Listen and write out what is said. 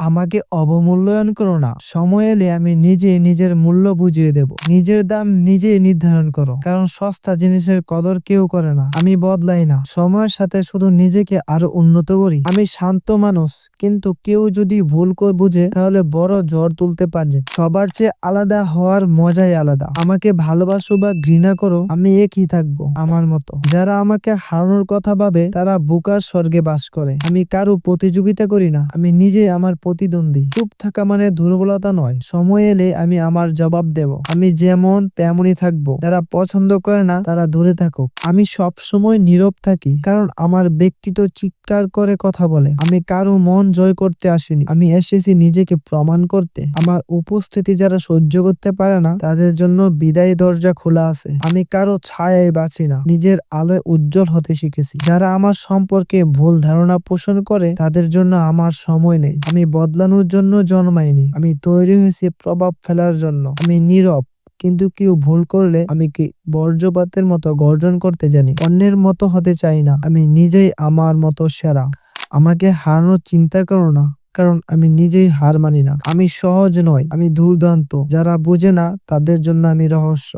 আমাকে অবমূল্যায়ন করো না। সময় এলে আমি নিজে নিজের মূল্য বুঝিয়ে দেব। নিজের দাম নিজে নির্ধারণ করো। কারণ সস্তা জিনিসের কদর কেউ করে না। আমি বদলাই না। সময়ের সাথে শুধু নিজেকে আরও উন্নত করি। আমি শান্ত মানুষ। কিন্তু কেউ যদি ভুল করে বুঝে, তাহলে বড় ঝড় তুলতে পারে সবার চেয়ে আলাদা হওয়ার মজাই আলাদা। আমাকে ভালোবাসো বা ঘৃণা করো, আমি একই থাকব আমার মতো। যারা আমাকে হারানোর কথা ভাবে, তারা বুকার স্বর্গে বাস করে। আমি কারও প্রতিযোগিতা করি না। আমি নিজে আমার প্রতিদ্বন্দ্বী। চুপ থাকা মানে দুর্বলতা নয়। সময় এলে আমি আমার জবাব দেব। আমি যেমন তেমনই থাকব। যারা পছন্দ করে না, তারা দূরে থাকুক। আমি সব সময় নীরব থাকি, কারণ আমার ব্যক্তিত্ব চিৎকার করে কথা বলে। আমি কারও মন জয় করতে আসিনি। আমি এসেছি নিজেকে প্রমাণ করতে। আমার উপস্থিতি যারা সহ্য করতে পারে না, তাদের জন্য বিদায় দরজা খোলা আছে। আমি কারও ছায়ায় বাঁচি না। নিজের আলোয় উজ্জ্বল হতে শিখেছি। যারা আমার সম্পর্কে ভুল ধারণা পোষণ করে, তাদের জন্য আমার সময় নেই। আমি বদলানোর জন্য জন্মাইনি আমি তৈরি হয়েছি প্রভাব ফেলার জন্য। আমি নীরব, কিন্তু কেউ ভুল করলে আমি কি বর্জ্যপাতের মতো গর্জন করতে জানি? অন্যের মতো হতে চাই না। আমি নিজেই আমার মতো সেরা। আমাকে হারানোর চিন্তা করো না, কারণ আমি নিজেই হার মানি না। আমি সহজ নয় আমি দুর্দান্ত। যারা বোঝে না, তাদের জন্য আমি রহস্য।